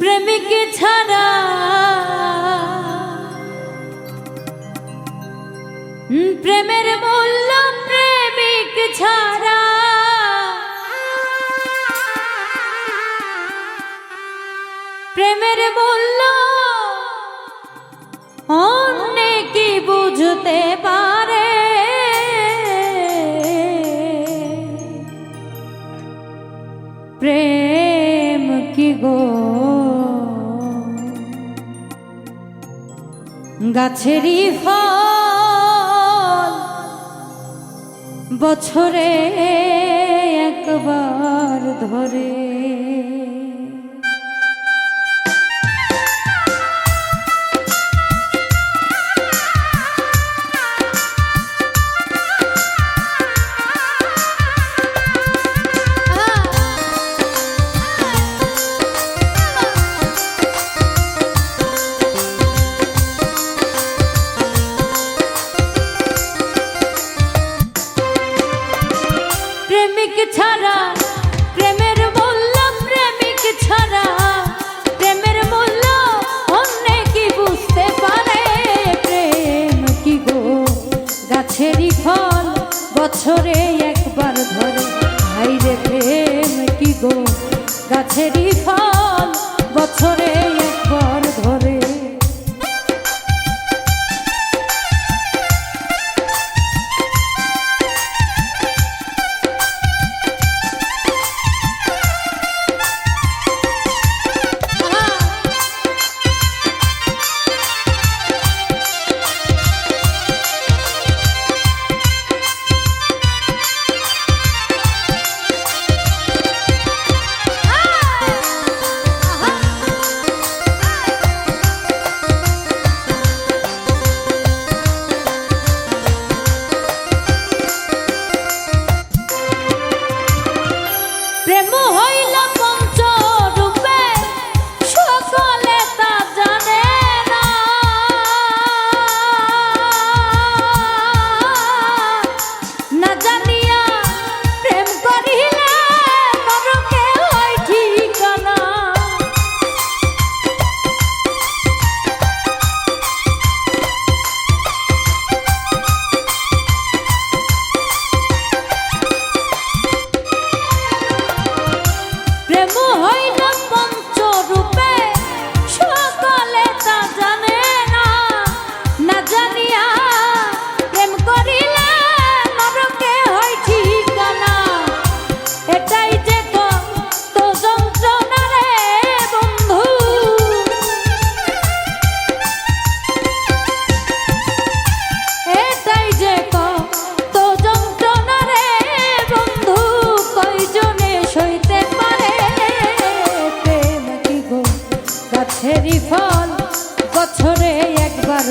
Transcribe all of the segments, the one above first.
প্রেমিক ছাড়া প্রেমের মূল্য প্রেমিক ছাড়া প্রেমের মূল্য অন্য কি বুঝতে পার গাছেরই ফল। বছরে একবার ধরে teri phone.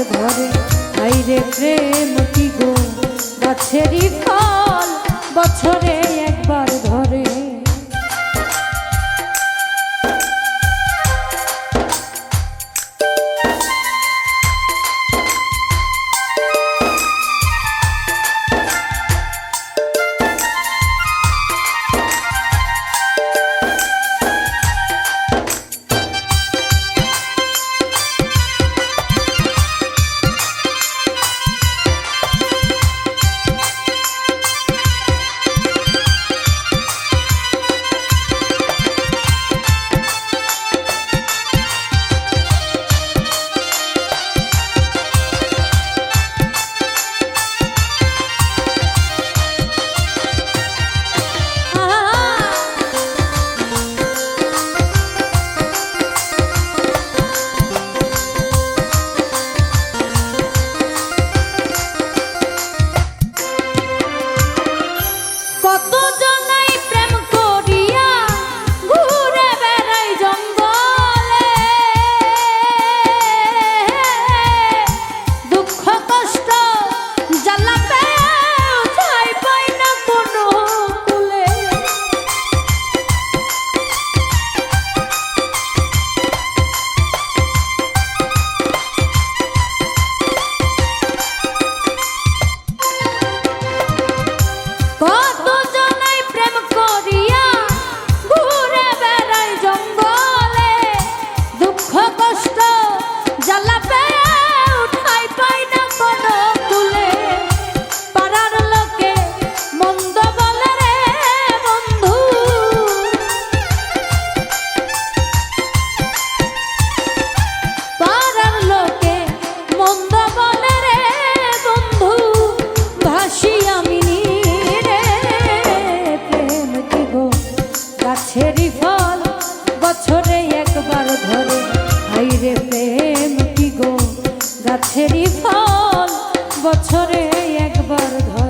ধরে। আইরে প্রেম কি গো? গাছেরই ফল বছরে একবার ধরে। হাইরে প্রেম কি গো? গাছেরই ফল বছরে একবার ধরে।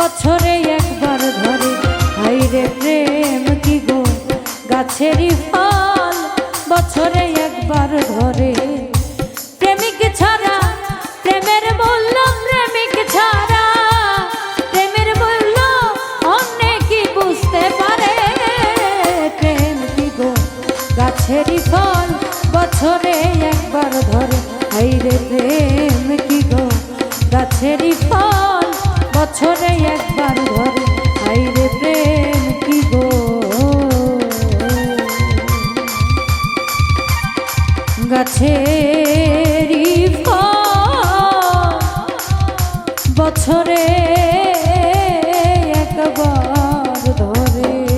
বছরে একবার ধরে। হাইরে প্রেম কি গো? গাছেরই ফল বছরে একবার ধরে। প্রেমিক ছাড়া প্রেমের মূল্য, প্রেমিক ছাড়া প্রেমের মূল্য অনেকই বুঝতে পারে। প্রেম কি গো? গাছেরই ফল বছরে একবার ধরে। হাইরে প্রেম কি গো? গাছেরই ফল বছরে একবার ধরে। আইরে প্রেম কি গো? গাছে বছরে একবার ধরে।